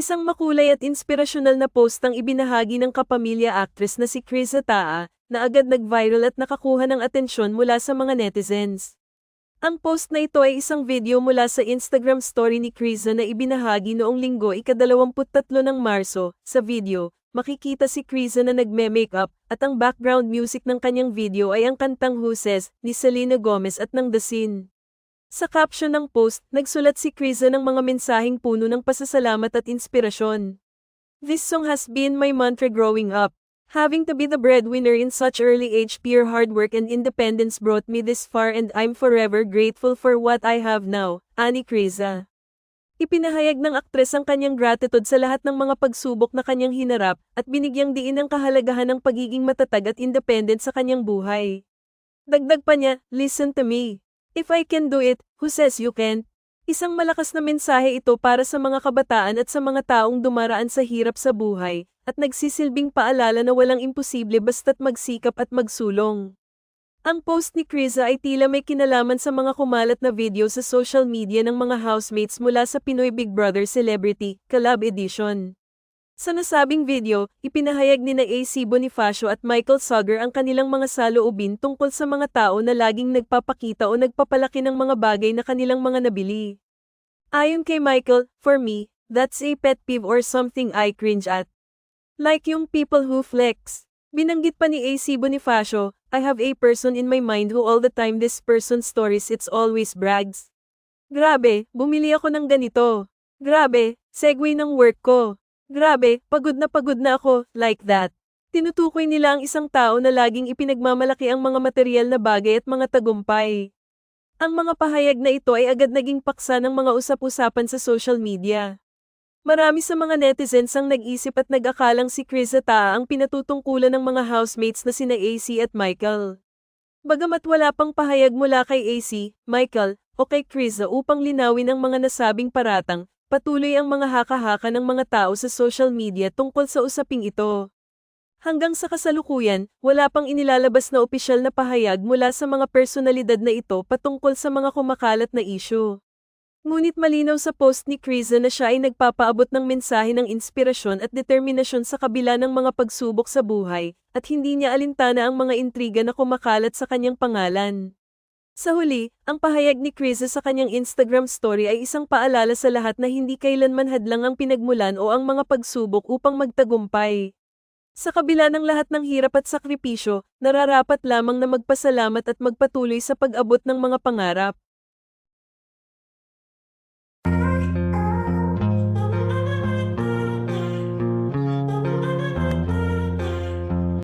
Isang makulay at inspirasyonal na post ang ibinahagi ng kapamilya actress na si Chris Ataa, na agad nag-viral at nakakuha ng atensyon mula sa mga netizens. Ang post na ito ay isang video mula sa Instagram story ni Kriza na ibinahagi noong linggo ikadalawamput-tatlo ng Marso. Sa video, makikita si Kriza na nagme-makeup at ang background music ng kanyang video ay ang kantang Huses ni Selena Gomez at ng The Scene. Sa caption ng post, nagsulat si Kriza ng mga mensaheng puno ng pasasalamat at inspirasyon. This song has been my mantra growing up. Having to be the breadwinner in such early age pure hard work and independence brought me this far and I'm forever grateful for what I have now, Ani Kriza. Ipinahayag ng aktres ang kanyang gratitude sa lahat ng mga pagsubok na kanyang hinarap at binigyang diin ang kahalagahan ng pagiging matatag at independent sa kanyang buhay. Dagdag pa niya, listen to me. If I can do it, who says you can't? Isang malakas na mensahe ito para sa mga kabataan at sa mga taong dumaraan sa hirap sa buhay, at nagsisilbing paalala na walang imposible basta't magsikap at magsulong. Ang post ni Kriza ay tila may kinalaman sa mga kumalat na video sa social media ng mga housemates mula sa Pinoy Big Brother Celebrity Collab Edition. Sa nasabing video, ipinahayag ni na AC Bonifacio at Michael Sugar ang kanilang mga saloobin tungkol sa mga tao na laging nagpapakita o nagpapalaki ng mga bagay na kanilang mga nabili. Ayon kay Michael, for me, that's a pet peeve or something I cringe at. Like yung people who flex. Binanggit pa ni AC Bonifacio, I have a person in my mind who all the time this person's stories it's always brags. Grabe, bumili ako ng ganito. Grabe, segue ng work ko. Grabe, pagod na pagod na ako, like that. Tinutukoy nila ang isang tao na laging ipinagmamalaki ang mga material na bagay at mga tagumpay. Ang mga pahayag na ito ay agad naging paksa ng mga usap-usapan sa social media. Marami sa mga netizens ang nag-isip at nag-akalang si Chris Ataa ang pinatutungkulan ng mga housemates na sina AC at Michael. Bagamat wala pang pahayag mula kay AC, Michael, o kay Chris upang linawin ang mga nasabing paratang, patuloy ang mga haka-haka ng mga tao sa social media tungkol sa usaping ito. Hanggang sa kasalukuyan, wala pang inilalabas na opisyal na pahayag mula sa mga personalidad na ito patungkol sa mga kumakalat na isyu. Ngunit malinaw sa post ni Kriza na siya ay nagpapaabot ng mensahe ng inspirasyon at determinasyon sa kabila ng mga pagsubok sa buhay, at hindi niya alintana ang mga intriga na kumakalat sa kanyang pangalan. Sa huli, ang pahayag ni Kriza sa kanyang Instagram story ay isang paalala sa lahat na hindi kailanman hadlang ang pinagmulan o ang mga pagsubok upang magtagumpay. Sa kabila ng lahat ng hirap at sakripisyo, nararapat lamang na magpasalamat at magpatuloy sa pag-abot ng mga pangarap.